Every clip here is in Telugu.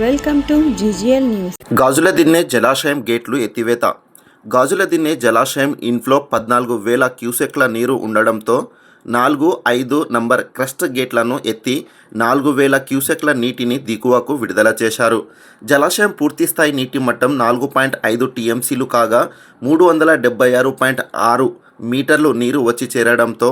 Welcome to GGL news. Gajula Dinne జలాశయం గేట్లు ఎత్తివేత. గాజుల దిన్నే జలాశయం ఇన్ఫ్లో పద్నాలుగు వేల క్యూసెక్ల నీరు ఉండడంతో నాలుగు ఐదు నంబర్ క్రస్ట్ గేట్లను ఎత్తి నాలుగు వేల క్యూసెక్ల నీటిని దిగువకు విడుదల చేశారు. జలాశయం పూర్తిస్థాయి నీటి మట్టం నాలుగు పాయింట్ ఐదు టీఎంసీలు కాగా మూడు వందల డెబ్బై ఆరు పాయింట్ ఆరు మీటర్లు నీరు వచ్చి చేరడంతో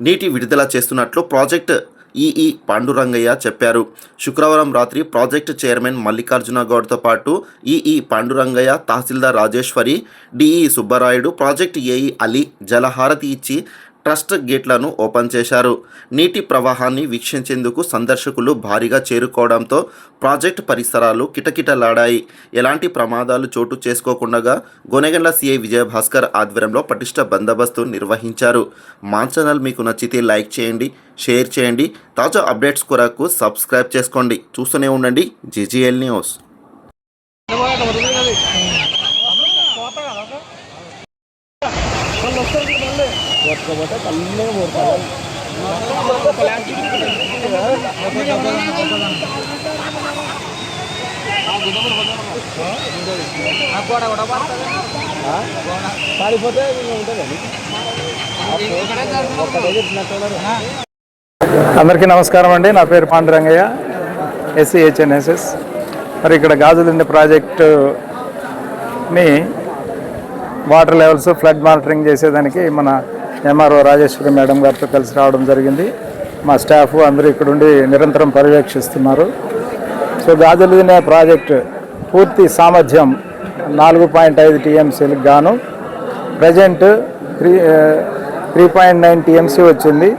నీటి విడుదల చేస్తున్నట్లు ప్రాజెక్ట్ ఈఈ పాండురంగయ్య చెప్పారు. శుక్రవారం రాత్రి ప్రాజెక్ట్ చైర్మన్ మల్లికార్జున గౌడ్తో పాటు ఈఈ పాండురంగయ్య తహసీల్దార్ Rajeshwari DE Subbarayudu project AE Ali జలహారతి ఇచ్చి ట్రస్ట్ గేట్లను ఓపెన్ చేశారు. నీటి ప్రవాహాన్ని వీక్షించేందుకు సందర్శకులు భారీగా చేరుకోవడంతో ప్రాజెక్ట్ పరిసరాలు కిటకిటలాడాయి. ఎలాంటి ప్రమాదాలు చోటు చేసుకోకుండా గొనెగండ్ల సిఐ విజయభాస్కర్ ఆధ్వర్యంలో పటిష్ట బందోబస్తు నిర్వహించారు. మా ఛానల్ మీకు నచ్చితే లైక్ చేయండి షేర్ చేయండి. తాజా అప్డేట్స్ కొరకు సబ్స్క్రైబ్ చేసుకోండి. చూస్తూనే ఉండండి. GGL news. పాడిపోతే ఉంటుందండి అందరికీ నమస్కారం అండి. నా పేరు పాండురంగయ్య ఎస్సీ హెచ్ఎన్ఎస్ఎస్ మరి ఇక్కడ గాజుదిండి ప్రాజెక్టుని వాటర్ లెవెల్స్ ఫ్లడ్ మానిటరింగ్ చేసేదానికి మన ఎంఆర్ఓ రాజేశ్వరి మేడం గారితో కలిసి రావడం జరిగింది. మా స్టాఫ్ అందరూ ఇక్కడుండి నిరంతరం పర్యవేక్షిస్తున్నారు. సో గాజులదినే ప్రాజెక్టు పూర్తి సామర్థ్యం నాలుగు పాయింట్ ఐదు టీఎంసీలకు గాను. Present three three point nine TMC వచ్చింది.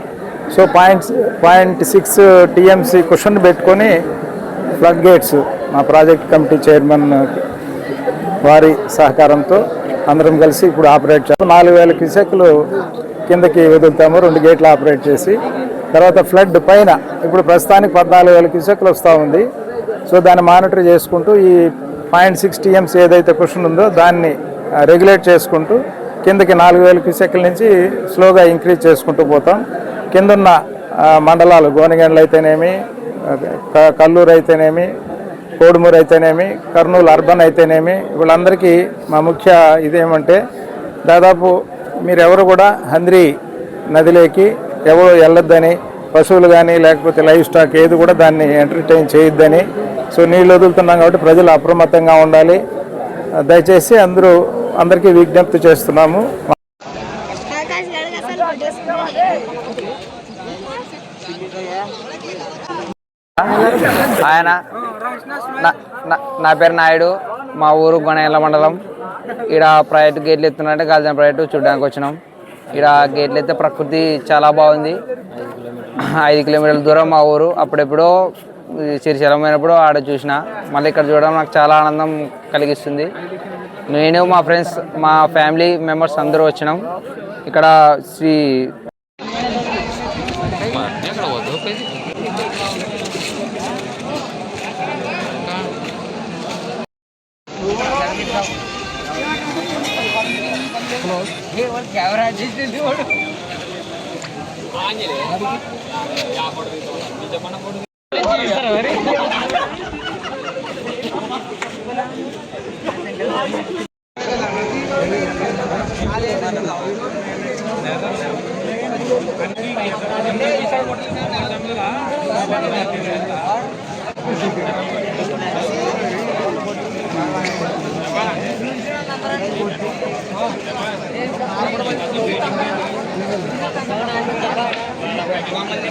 So point point six TMC question పెట్టుకొని ఫ్లడ్ గేట్స్ మా ప్రాజెక్ట్ కమిటీ చైర్మన్ వారి సహకారంతో అందరం కలిసి ఇప్పుడు ఆపరేట్ చేస్తాం. నాలుగు వేల క్యూసెక్లు కిందకి వదులుతాము రెండు గేట్లు ఆపరేట్ చేసి. తర్వాత ఫ్లడ్ పైన ఇప్పుడు ప్రస్తుతానికి పద్నాలుగు వేల క్యూసెక్లు వస్తూ ఉంది. సో దాన్ని మానిటర్ చేసుకుంటూ ఈ పాయింట్ సిక్స్ టీఎంస్ ఏదైతే క్వశ్చన్ ఉందో దాన్ని రెగ్యులేట్ చేసుకుంటూ కిందకి నాలుగు వేల క్యూసెక్ల నుంచి స్లోగా ఇంక్రీజ్ చేసుకుంటూ పోతాం. కిందున్న మండలాలు గోనగండ్లు అయితేనేమి కల్లూరు అయితేనేమి కోడుమూరు అయితేనేమి కర్నూలు అర్బన్ అయితేనేమి వీళ్ళందరికీ మా ముఖ్య ఇదేమంటే దాదాపు మీరెవరు కూడా హంద్రి నదిలోకి ఎవరు వెళ్ళొద్దని పశువులు కానీ లేకపోతే లైవ్ స్టాక్ ఏది కూడా దాన్ని ఎంటర్టైన్ చేయొద్దని. సో నీళ్ళు వదులుతున్నాం కాబట్టి ప్రజలు అప్రమత్తంగా ఉండాలి. దయచేసి అందరూ అందరికీ విజ్ఞప్తి చేస్తున్నాము. ఆయన నా- నా- నా పేరు నాయుడు. మా ఊరు గొనేల మండలం. ఇక్కడ ప్రైవేట్ గేట్లు ఎత్తున్నారంటే గాలిదాన ప్రైవేట్ చూడడానికి వచ్చినాం. ఇక్కడ గేట్లు ఎత్తే ప్రకృతి చాలా బాగుంది. ఐదు కిలోమీటర్ల దూరం మా ఊరు. అప్పుడెప్పుడో శ్రీశైలం ఆడ చూసిన. మళ్ళీ ఇక్కడ చూడడం నాకు చాలా ఆనందం కలిగిస్తుంది. నేను మా ఫ్రెండ్స్ మా ఫ్యామిలీ మెంబర్స్ అందరూ వచ్చినాం. ఇక్కడ శ్రీ Thank you. క్లోజ్ ఏ వాళ్ళు కెమెరా చేసేది వాడు Thank you. మమ్మల్ని